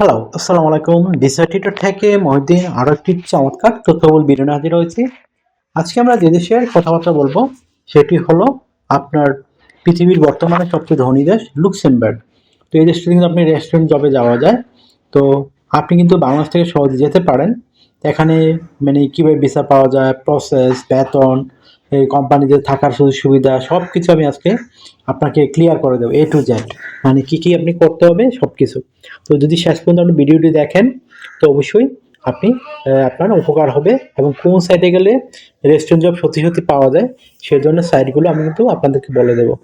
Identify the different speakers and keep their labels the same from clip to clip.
Speaker 1: Hello আসসালামু আলাইকুম। ডিসার্টিটার থেকে মহিউদ্দিন আরও একটি চমৎকার তথ্যবল নিয়ে হাজির হয়েছি। আজকে আমরা যে দেশের কথাবার্তা বলব, সেটি হলো আপনার পৃথিবীর বর্তমানে সবচেয়ে ধনী দেশ লুক্সেমবার্গ তো এই দেশটি কিন্তু আপনি রেস্টুরেন্ট জবে যাওয়া যায়। তো আপনি কিন্তু বাংলাদেশ থেকে সহজে যেতে পারেন। এখানে মানে কীভাবে ভিসা পাওয়া যায় প্রসেস বেতন এই কোম্পানিতে থাকার সুযোগ সুবিধা সব কিছু আমি আজকে আপনাকে ক্লিয়ার করে দেবো এ টু জেড মানে কী কী আপনি করতে হবে সব কিছু তো যদি শেষ পর্যন্ত আপনি ভিডিওটি দেখেন, তো অবশ্যই আপনি আপনার উপকার হবে এবং কোন সাইটে গেলে রেস্টুরেন্ট জব সত্যি সত্যি পাওয়া যায় সেই জন্য সাইটগুলো আমি কিন্তু আপনাদেরকে বলে দেবো।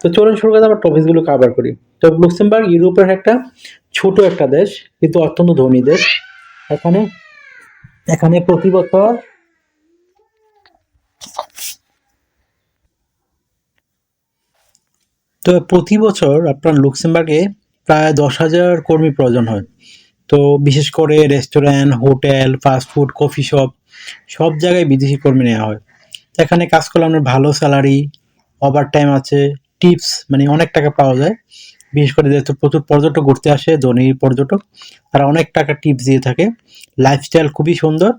Speaker 1: তো চলুন শুরু করে আমরা টপিকসগুলো কাভার করি। তো লুক্সেমবার্গ ইউরোপের একটা ছোট একটা দেশ, কিন্তু অত্যন্ত ধনী দেশ। এখানে এখানে প্রতি বছর তো প্রতি বছর আপনার লুক্সেমবার্গে প্রায় দশ হাজার কর্মী প্রয়োজন হয়। তো বিশেষ করে restaurant, hotel fast food coffee shop, সব জায়গায় বিদেশি কর্মী নেওয়া হয়। এখানে কাজ করলে আপনার ভালো স্যালারি, ওভার টাইম আছে, টিপস মানে অনেক টাকা পাওয়া যায়। বিশেষ করে যেহেতু প্রচুর পর্যটক ঘুরতে আসে, ধনী পর্যটক, তারা অনেক টাকা টিপস দিয়ে থাকে। লাইফস্টাইল খুবই সুন্দর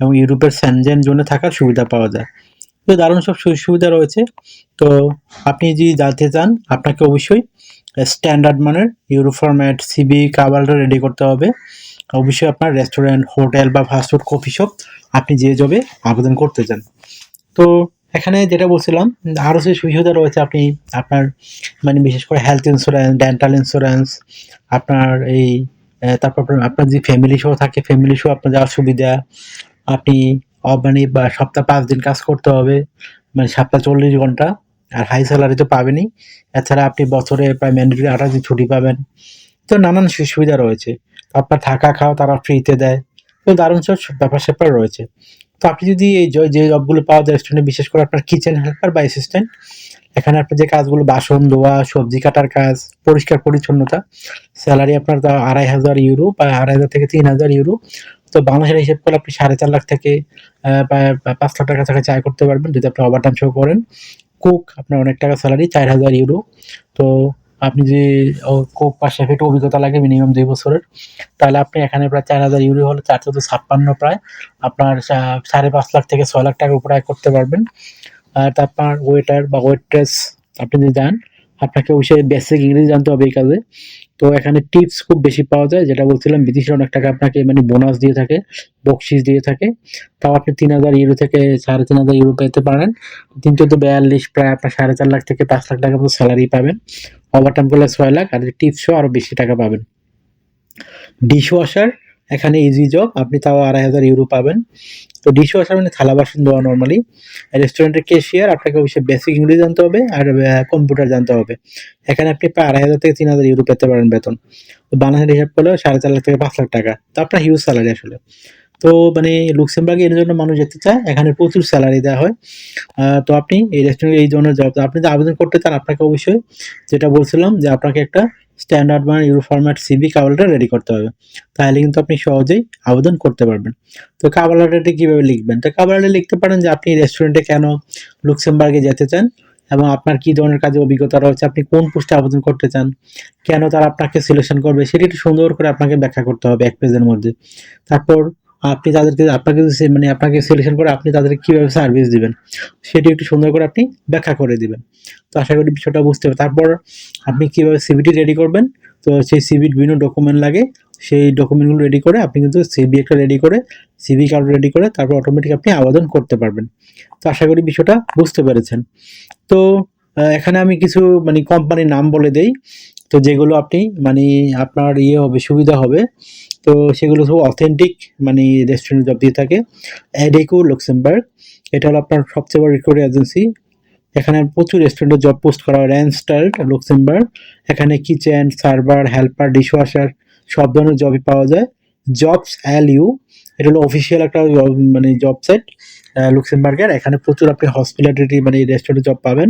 Speaker 1: এবং ইউরোপের স্যানজেন জোনে থাকার সুবিধা পাওয়া যায়। তো দারুণ সব সুযোগ সুবিধা রয়েছে। তো আপনি যদি জানতে চান, আপনাকে অবশ্যই স্ট্যান্ডার্ড মানের ইউরো ফরম্যাট সিবি কাবালটা রেডি করতে হবে। অবশ্যই আপনার রেস্টুরেন্ট হোটেল বা ফাস্টফুড কফি শপ আপনি যে জবে আবেদন করতে চান। তো এখানে যেটা বলছিলাম, আরও যে সুবিধা রয়েছে আপনি, আপনার মানে বিশেষ করে হেলথ ইন্স্যুরেন্স ডেন্টাল ইন্স্যুরেন্স আপনার এই তারপর আপনার- যে ফ্যামিলি শো থাকে ফ্যামিলি শো আপনার যাওয়ার সুবিধা, আপনি মানে সপ্তাহে পাঁচ দিন কাজ করতে হবে মানে সপ্তাহে চল্লিশ ঘণ্টা, আর হাই স্যালারি তো পাবেনই। এছাড়া আপনি বছরে প্রায় ম্যান্ডেটরি আঠাশ দিন ছুটি পাবেন। তো নানান সুবিধা রয়েছে। আপনার থাকা খাওয়া তারা ফ্রিতে দেয়। তো দারুণ সব ব্যাপার স্যাপার রয়েছে। তো আপনি যদি এই যে জবগুলো পাওয়া যায় রেস্টুরেন্টে বিশেষ করে আপনার কিচেন হেল্পার বা অ্যাসিস্ট্যান্ট এখানে আপনার যে কাজগুলো বাসন, ধোয়া, সবজি কাটার কাজ, পরিষ্কার পরিচ্ছন্নতা স্যালারি আপনার আড়াই হাজার ইউরো বা আড়াই হাজার থেকে তিন হাজার ইউরো তো বাংলাদেশের হিসেব করলে আপনি সাড়ে চার লাখ থেকে পাঁচ লাখ টাকা থেকে চায় করতে পারবেন যদি আপনি ওভারটাইম শো করেন। কুক আপনার অনেক টাকা স্যালারি চার হাজার ইউরো তো আপনি যে কোক শেফে একটু অভিজ্ঞতা লাগে মিনিমাম দুই বছরের, তাহলে আপনি এখানে প্রায় চার হাজার ইউরো হলে চারশো তো ছাপ্পান্ন প্রায়, আপনার সাড়ে পাঁচ লাখ থেকে ছয় লাখ টাকার উপরে আয় করতে পারবেন। আর তারপর ওয়েটার বা ওয়েট্রেস আপনি যদি যান, আপনাকে অবশ্যই বেসিক ইংরেজি জানতে হবে এই কাজে। তো এখানে টিপস খুব বেশি পাওয়া যায়। যেটা বলছিলাম, বিদেশিরা অনেক টাকা আপনাকে মানে বোনাস দিয়ে থাকে, বকশিস দিয়ে থাকে। তাও আপনি তিন হাজার ইউরো থেকে সাড়ে তিন হাজার ইউরো পেতে পারেন। তিন চোদ্দ বিয়াল্লিশ প্রায় আপনার সাড়ে চার লাখ থেকে পাঁচ লাখ টাকা মতো স্যালারি পাবেন। ওভারটাইম করলে ছয় লাখ, আর টিপসও আরও বেশি টাকা পাবেন। ডিশ ওয়াশার এখানে ইজি জব আপনি তাও আড়াই হাজার ইউরো পাবেন। তো ডিশ ওয়াশার মানে থালা, বাসন দেওয়া নর্মালি রেস্টুরেন্টের কেশিয়ার আপনাকে অবশ্যই বেসিক ইংলিশ জানতে হবে আর কম্পিউটার জানতে হবে। এখানে আপনি প্রায় আড়াই হাজার থেকে তিন হাজার ইউরো পেতে পারেন বেতন। তো বাংলাদেশের হিসাব করলে সাড়ে চার লাখ থেকে পাঁচ লাখ টাকা। তো আপনার হিউজ স্যালারি আসলে। তো মানে লুক্সেমবার্গে এর জন্য মানুষ যেতে চায়, এখানে প্রচুর স্যালারি দেওয়া হয়। তো আপনি এই রেস্টুরেন্টে এই ধরনের জব আপনি যদি আবেদন করতে চান, আপনাকে অবশ্যই যেটা বলছিলাম যে আপনাকে একটা স্ট্যান্ডার্ড মানে ইউরো ফরম্যাট সিবি কাবলটা রেডি করতে হবে। তাহলে কিন্তু আপনি সহজেই আবেদন করতে পারবেন। তো কাবালাটাটি কীভাবে লিখবেন? তো কাবালাটা লিখতে পারেন যে আপনি রেস্টুরেন্টে কেন লুক্সেমবার্গে যেতে চান এবং আপনার কী ধরনের কাজে অভিজ্ঞতা রয়েছে, আপনি কোন পোস্টে আবেদন করতে চান, কেন তারা আপনাকে সিলেকশন করবে, সেটি একটু সুন্দর করে আপনাকে ব্যাখ্যা করতে হবে এক পেজের মধ্যে। তারপর আপনি তাদেরকে, আপনাকে মানে আপনাকে সিলেকশন করে, আপনি তাদেরকে কীভাবে সার্ভিস দিবেন? সেটি একটু সুন্দর করে আপনি ব্যাখ্যা করে দিবেন। তো আশা করি বিষয়টা বুঝতে হবে তারপর আপনি কীভাবে সিভিটি রেডি করবেন? তো সেই সিভির বিভিন্ন ডকুমেন্ট লাগে। সেই ডকুমেন্টগুলো রেডি করে আপনি কিন্তু সিবি একটা রেডি করে সিবি কার্ড রেডি করে তারপর অটোমেটিক আপনি আবেদন করতে পারবেন। তো আশা করি বিষয়টা বুঝতে পেরেছেন। তো এখানে আমি কিছু মানে কোম্পানির নাম বলে দেই। তো যেগুলো আপনি মানে আপনার ইয়ে হবে, সুবিধা হবে। তো সেগুলো সব অথেন্টিক মানে রেস্টুরেন্ট জব দিয়ে থাকে। অ্যাডেকো লুক্সেমবার্গ এটা হলো আপনার সবচেয়ে বড় রিক্রুট এজেন্সি এখানে প্রচুর রেস্টুরেন্টে জব পোস্ট করা হয়। র্যানস্টাল্ট লুক্সেমবার্গ এখানে কিচেন সার্ভার হেল্পার ডিশওয়াশার সব ধরনের জবই পাওয়া যায়। জবস এল ইউ এটা হলো অফিসিয়াল একটা মানে জব সাইট লুক্সেমবার্গের এখানে প্রচুর আপনি হসপিটালিটি মানে রেস্টুরেন্টে জব পাবেন।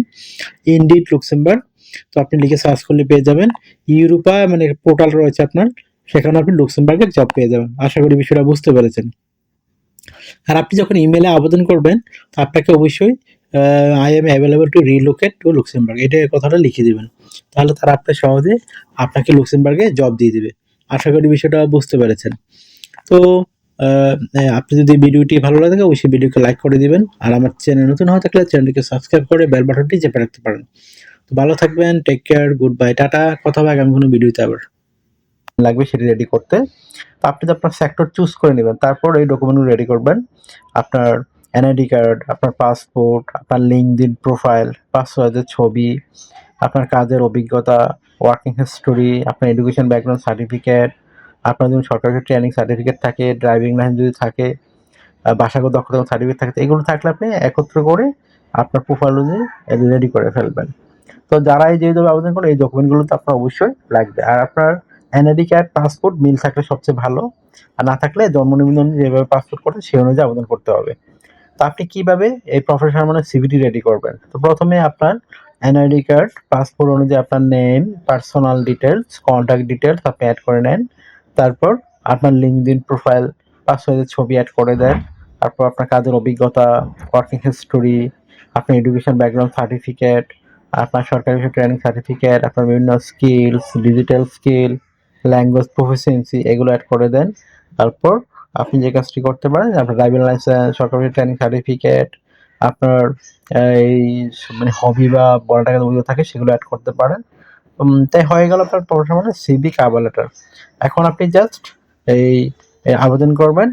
Speaker 1: ইন্ডিড লুক্সেমবার্গ তো আপনি লিখে সার্চ করলে পেয়ে যাবেন। ইউরোপা মানে পোর্টাল রয়েছে আপনার। সেখানে আপনি লুক্সেমবার্গের জব পেয়ে যাবেন। আশা করি বিষয়টা বুঝতে পেরেছেন। আর আপনি যখন ইমেলে আবেদন করবেন, তো আপনাকে অবশ্যই I am available to relocate to Luxembourg. এটা কথাটা লিখে দিবেন। তাহলে তারা আপনার সহজে আপনাকে লুক্সেমবার্গে জব দিয়ে দেবে। আশা করি বিষয়টা বুঝতে পেরেছেন। তো আপনি যদি ভিডিওটি ভালো লাগে, অবশ্যই ভিডিওকে লাইক করে দিবেন। আর আমার চ্যানেল নতুন হয়ে থাকলে চ্যানেলটিকে সাবস্ক্রাইব করে বেল বাটনটি চেপে রাখতে পারেন। তো ভালো থাকবেন take care good bye tata. কথা হবে আগামী কোনো ভিডিওতে আবার। লাগবে সেটি রেডি করতে। তো আপনি আপনার সেক্টর চুজ করে নেবেন। তারপর এই ডকুমেন্টগুলো রেডি করবেন। আপনার এনআইডি কার্ড আপনার পাসপোর্ট আপনার লিঙ্কডিন প্রোফাইল পাসওয়ার্ডের ছবি, আপনার কাজের অভিজ্ঞতা ওয়ার্কিং হিস্টোরি আপনার এডুকেশন ব্যাকগ্রাউন্ড সার্টিফিকেট আপনার যদি সরকারি ট্রেনিং সার্টিফিকেট থাকে ড্রাইভিং লাইসেন্স যদি থাকে ভাষাগত দক্ষতা সার্টিফিকেট থাকে এগুলো থাকলে আপনি একত্র করে আপনার প্রোফাইল অনুযায়ী রেডি করে ফেলবেন। তো যারা এই যেভাবে আবেদন করেন এই ডকুমেন্টগুলো তো আপনার অবশ্যই লাগবে। আর আপনার এনআইডি কার্ড পাসপোর্ট মিল থাকলে সবচেয়ে ভালো। আর না থাকলে জন্ম নিবন্ধন যেভাবে পাসপোর্ট করে সেই অনুযায়ী আবেদন করতে হবে। তো আপনি কীভাবে এই প্রফেশনাল মানে সিভিটি রেডি করবেন? তো প্রথমে আপনার এনআইডি কার্ড পাসপোর্ট অনুযায়ী আপনার name personal details contact details আপনি অ্যাড করে নেন। তারপর আপনার লিঙ্কডিন প্রোফাইল পাসওয়ার্ডের ছবি অ্যাড করে দেন। তারপর আপনার কাজের অভিজ্ঞতা ওয়ার্কিং হিস্টোরি আপনার এডুকেশন ব্যাকগ্রাউন্ড সার্টিফিকেট আপনার সরকারি ট্রেনিং সার্টিফিকেট আপনার বিভিন্ন skills digital skill language proficiency এগুলো অ্যাড করে দেন। তারপর আপনি যে কাজটি করতে পারেন, আপনার ড্রাইভিং লাইসেন্স সরকারি ট্রেনিং সার্টিফিকেট আপনার এই মানে হবি বা বড় টাকা অভিজ্ঞতা থাকে সেগুলো অ্যাড করতে পারেন। তাই হয়ে গেল আপনার মানে সিবি কাবার লেটার এখন আপনি জাস্ট এই আবেদন করবেন।